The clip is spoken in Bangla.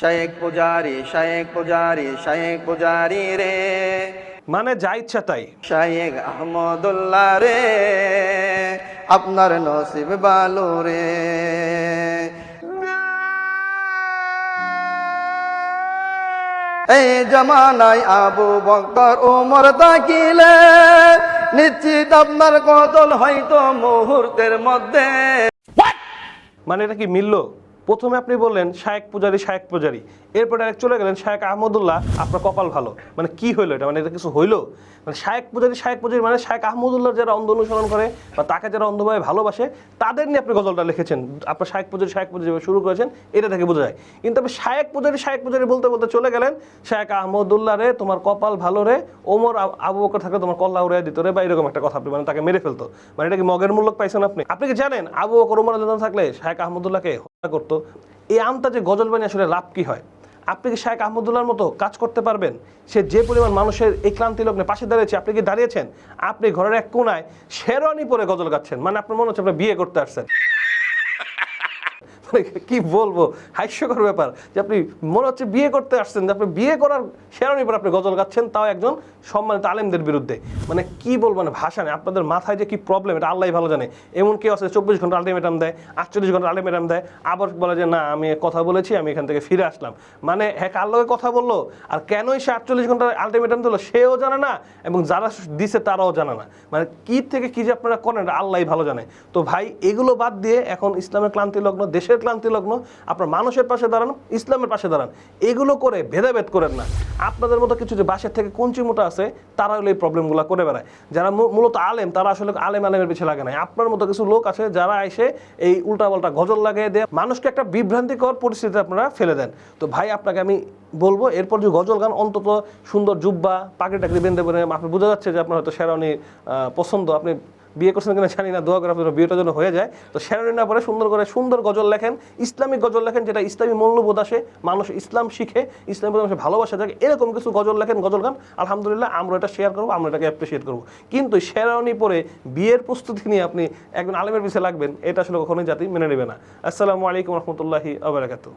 শায়েক পূজারি শায়েক পূজারি শায়েক পূজারি রে। মানে যা ইচ্ছা তাই। শায়েক আহমদুল্লাহ রে আপনার নসিব বালু রে। এই জমানায় আবু বকর ওমর তাকিলে নিশ্চিত আপনার কতল হয়তো মুহূর্তের মধ্যে। মানে এটা কি মিলল? প্রথমে আপনি বললেন শায়েক পূজারি শায়েক পূজারি। এরপর ডাইরেক্ট চলে গেলেন শায়েক আহমদুল্লাহ, আপনার কপাল ভালো। মানে কি হইল এটা? মানে এটা কিছু হইল? মানে শায়েক পূজারি শায়েক পূজারি মানে শায়েক আহমদুল্লাহ যারা অন্ধ অনুসরণ করে বা তাকে যারা অন্ধভাবে ভালোবাসে, তাদের নিয়ে আপনি গজলটা লিখেছেন। আপনার শায়েক পূজারি শায়েক পূজারি শুরু করেছেন, এটা থেকে বোঝা যায়। কিন্তু আপনি শায়েক পূজারি শায়েক পূজারি বলতে বলতে চলে গেলেন, শায়েক আহমদুল্লাহ রে, তোমার কপাল ভালো রে, ওমর আব- বকর থাকলে তোমার কল্লা উড়াই দিত রে, বা এরকম একটা কথা আপনি মানে তাকে মেরে ফেলতো। মানে এটা কি মগের মূল্য পাইছেন আপনি? আপনি কি জানেন, আবু বকর, ওমর থাকলে শায়েক আহমদুল্লাহকে হত্যা করতো? এই আমটা যে গজল বানিয়ে আসলে লাভ কি হয়? আপনি কি শায়েক আহমদুল্লার মতো কাজ করতে পারবেন? সে যে পরিমাণ মানুষের এই ক্লান্তি লগ্নে পাশে দাঁড়িয়েছে, আপনি কি দাঁড়িয়েছেন? আপনি ঘরের এক কোনায় শেরওয়ানি পরে গজল গাচ্ছেন। মানে আপনার মনে হচ্ছে আপনি বিয়ে করতে আসছেন। মানে কি বলব? হাস্যকর ব্যাপার যে আপনি মনে হচ্ছে বিয়ে করতে আসছেন, যে আপনি বিয়ে করার শেরানি পর আপনি গজল গাচ্ছেন, তাও একজন সম্মানিত আলেমদের বিরুদ্ধে। মানে কি বলব মানে ভাষা নেই। আপনাদের মাথায় যে কি প্রবলেম এটা আল্লাহ ভালো জানে। এমন কেউ আছে, চব্বিশ ঘণ্টা আলটিমেটাম দেয়, আটচল্লিশ ঘণ্টা আলটিমেটাম দেয়, আবার বলে যে, না, আমি কথা বলেছি, আমি এখান থেকে ফিরে আসলাম। মানে হ্যাঁ লগে কথা বলল? আর কেনই সে আটচল্লিশ ঘণ্টা আলটিমেটাম দিল, সেও জানে না, এবং যারা দিছে তারাও জানে না। মানে কি থেকে কি যে আপনারা করেন, এটা আল্লাহ ভালো জানে। তো ভাই, এগুলো বাদ দিয়ে এখন ইসলামের ক্লান্তি লগ্ন দেশের ক্লান্তি লগ্ন, আপনার মানুষের পাশে দাঁড়ান, ইসলামের পাশে দাঁড়ান। এগুলো করে ভেদাভেদ করেন না। আপনাদের মতো কিছু যে বাসের থেকে কঞ্চি মোটা আছে, তারা হলো এই প্রবলেমগুলো করে বেড়ায়। যারা মূলত আলেম, তারা আসলে আলেম আলেমের পিছিয়ে লাগে না। আপনার মতো কিছু লোক আছে যারা এসে এই উল্টাপাল্টা গজল লাগিয়ে দেয় মানুষকে একটা বিভ্রান্তিকর পরিস্থিতিতে আপনারা ফেলে দেন। তো ভাই, আপনাকে আমি বলব, এরপর যে গজল গান, অন্তত সুন্দর জুব্বা পাকড়ি টাকড়ি বেঁধে বেঁধে আপনি বোঝা যাচ্ছে যে আপনার হয়তো শেরানি পছন্দ। আপনি বিয়ে করছেন কিনা জানি না, দোয়া করে বিয়েটা যেন হয়ে যায়। তো শেরানি না পরে সুন্দর করে সুন্দর গজল লেখেন, ইসলামিক গজল লেখেন, যেটা ইসলামী মূল্যবোধ আসে, মানুষ ইসলাম শিখে, ইসলামী মানুষের ভালোবাসা থাকে এরকম কিছু গজল লেখেন, গজল গান, আলহামদুলিল্লাহ আমরা এটা শেয়ার করব, আমরা এটাকে অ্যাপ্রিসিয়েট করব। কিন্তু শেরানি পরে বিয়ের প্রস্তুতি নিয়ে আপনি একজন আলেমের পিছিয়ে লাগবেন, এটা আসলে কখনোই জাতি মেনে নেবে না। আসসালামু আলাইকুম রহমতুল্লাহি আবরাকাতু